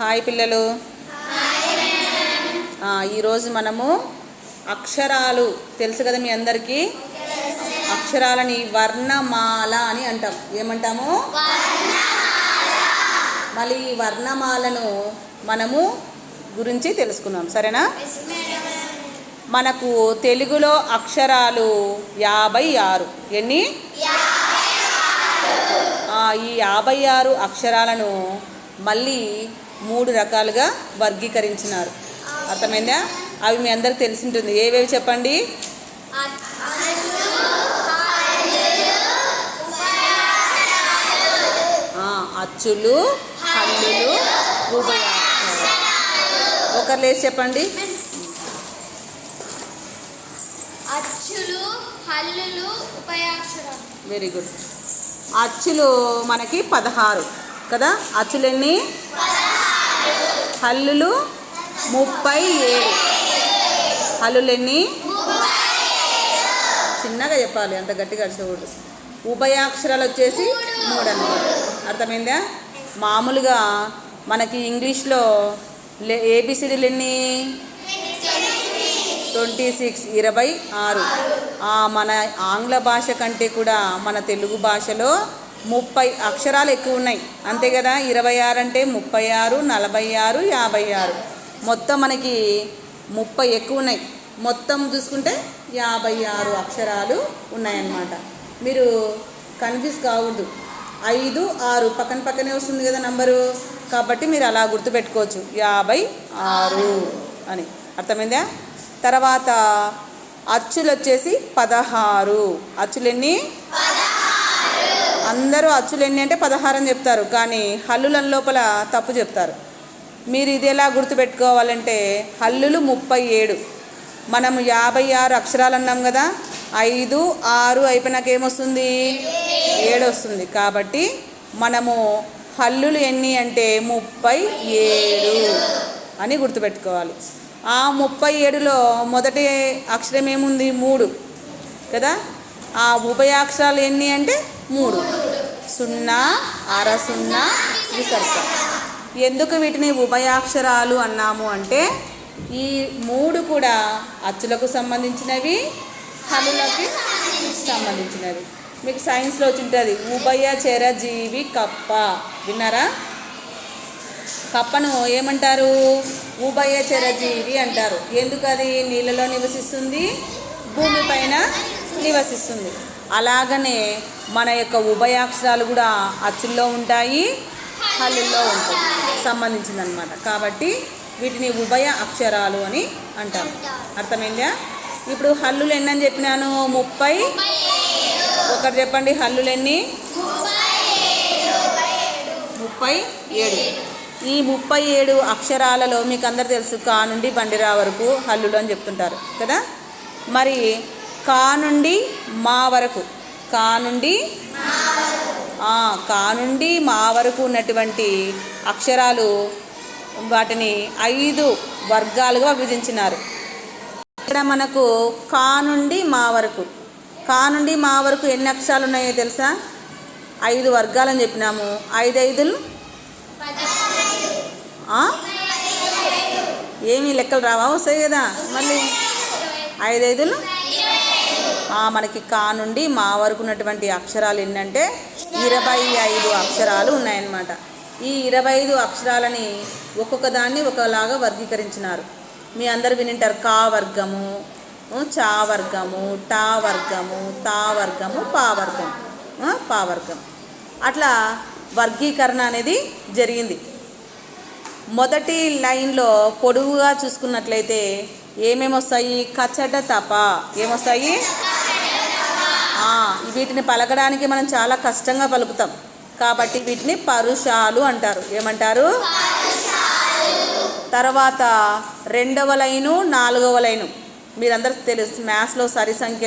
Hi పిల్లలు. ఈరోజు మనము అక్షరాలు. తెలుసు కదా మీ అందరికీ? అక్షరాలని వర్ణమాల అని అంటాం. ఏమంటాము? మళ్ళీ ఈ వర్ణమాలను మనము గురించి తెలుసుకుందాం సరేనా? మనకు తెలుగులో అక్షరాలు యాభై ఆరు. ఎన్ని? ఈ యాభై ఆరు అక్షరాలను మళ్ళీ మూడు రకాలుగా వర్గీకరించినారు. అర్థమైందా? అవి మీ అందరికి తెలిసి ఉంటుంది ఏవేవి చెప్పండి? అచ్చులు హల్లులు ఒకరు లేచి చెప్పండి. అచ్చులు హల్లులు ఉపయాక్షరాలు. వెరీ గుడ్ అచ్చులు మనకి పదహారు కదా? అచ్చులు ఎన్ని హల్లులు ముప్పై ఏడు. హల్లులు ఎన్ని చిన్నగా చెప్పాలి అంత గట్టిగా అడిచకూడదు ఉభయాక్షరాలు వచ్చేసి మూడు అన్నమాట అర్థమైందా? మామూలుగా మనకి ఇంగ్లీష్లో లే ఏబిసిడీలు ఎన్ని? ట్వంటీ సిక్స్ ఇరవై ఆరు. ఆ, మన ఆంగ్ల భాష కంటే కూడా మన తెలుగు భాషలో ముప్పై అక్షరాలు ఎక్కువ ఉన్నాయి. అంతే కదా? ఇరవై ఆరు అంటే ముప్పై ఆరు నలభై ఆరు యాభై ఆరు. మొత్తం మనకి ముప్పై ఎక్కువ ఉన్నాయి. మొత్తం చూసుకుంటే యాభై ఆరు అక్షరాలు ఉన్నాయన్నమాట. మీరు కన్ఫ్యూజ్ కావద్దు. ఐదు ఆరు. పక్కన పక్కనే వస్తుంది కదా నంబరు. కాబట్టి మీరు అలా గుర్తుపెట్టుకోవచ్చు. యాభై ఆరు అని. అర్థమైందా? తర్వాత అచ్చులు వచ్చేసి పదహారు. అచ్చులు ఎన్ని అందరూ అచ్చులు ఎన్ని అంటే పదహారం చెప్తారు కానీ హల్లుల లోపల తప్పు చెప్తారు. మీరు ఇది ఎలా గుర్తుపెట్టుకోవాలంటే హల్లులు ముప్పై ఏడు. మనం యాభై ఆరు అక్షరాలు అన్నాం కదా ఐదు ఆరు అయిపోయినాక ఏమొస్తుంది? ఏడు వస్తుంది కాబట్టి మనము హల్లులు ఎన్ని అంటే ముప్పై ఏడు అని గుర్తుపెట్టుకోవాలి. ఆ ముప్పై ఏడులో మొదటి అక్షరం ఏముంది? మూడు. కదా? ఆ ఉభయాక్షరాలు ఎన్ని అంటే మూడు. సున్నా అర సున్నా విసర్గ ఎందుకు వీటిని ఉభయాక్షరాలు అన్నాము అంటే ఈ మూడు కూడా అచ్చులకు సంబంధించినవి హలులకి సంబంధించినవి. మీకు సైన్స్లో వచ్చి ఉంటుంది ఉభయ చెరజీవి కప్ప. విన్నారా? కప్పను ఏమంటారు? ఉభయ చెరజీవి అంటారు. ఎందుకు అది నీళ్ళలో నివసిస్తుంది భూమిపైన నివసిస్తుంది. అలాగనే మన యొక్క ఉభయాక్షరాలు కూడా అచ్చుల్లో ఉంటాయి హల్లుల్లో ఉంటాయి. సంబంధించిందనమాట కాబట్టి వీటిని ఉభయ అక్షరాలు అని అంటాం. అర్థమైందా? ఇప్పుడు హల్లులు ఎన్ని అని చెప్పినాను? ముప్పై. ఒకరు చెప్పండి హల్లులు ఎన్ని? ముప్పై ఏడు. ఈ ముప్పై ఏడు అక్షరాలలో మీకు అందరు తెలుసు కా నుండి బండిరా వరకు హల్లులు అని చెప్తుంటారు కదా? మరి కా నుండి మా వరకు. కా నుండి కా నుండి మా వరకు ఉన్నటువంటి అక్షరాలు వాటిని ఐదు వర్గాలుగా విభజించినారు. ఇక్కడ మనకు కా నుండి మా వరకు. కా నుండి మా వరకు ఎన్ని అక్షరాలు ఉన్నాయో తెలుసా? ఐదు వర్గాలని చెప్పినాము. ఐదు ఐదులు ఏమి ఏమీ లెక్కలు రావా? వస్తాయి కదా. మళ్ళీ ఐదు ఐదులు మనకి కా నుండి మా వరకు ఉన్నటువంటి అక్షరాలు ఏంటంటే ఇరవై ఐదు అక్షరాలు ఉన్నాయన్నమాట. ఈ ఇరవై ఐదు అక్షరాలని ఒక్కొక్క దాన్ని ఒకలాగా వర్గీకరించినారు. మీ అందరు వినింటారు కా వర్గము చా వర్గము టా వర్గము తా వర్గము పా వర్గం పా వర్గం. అట్లా వర్గీకరణ అనేది జరిగింది. మొదటి లైన్లో పొడువుగా చూసుకున్నట్లయితే ఏమేమి వస్తాయి కచట తప. ఏమొస్తాయి? వీటిని పలకడానికి మనం చాలా కష్టంగా పలుకుతాం. కాబట్టి వీటిని పరుషాలు అంటారు. ఏమంటారు? తర్వాత రెండవ లైను నాలుగవ లైను. మీరందరూ తెలుసు మ్యాథ్స్లో సరి సంఖ్య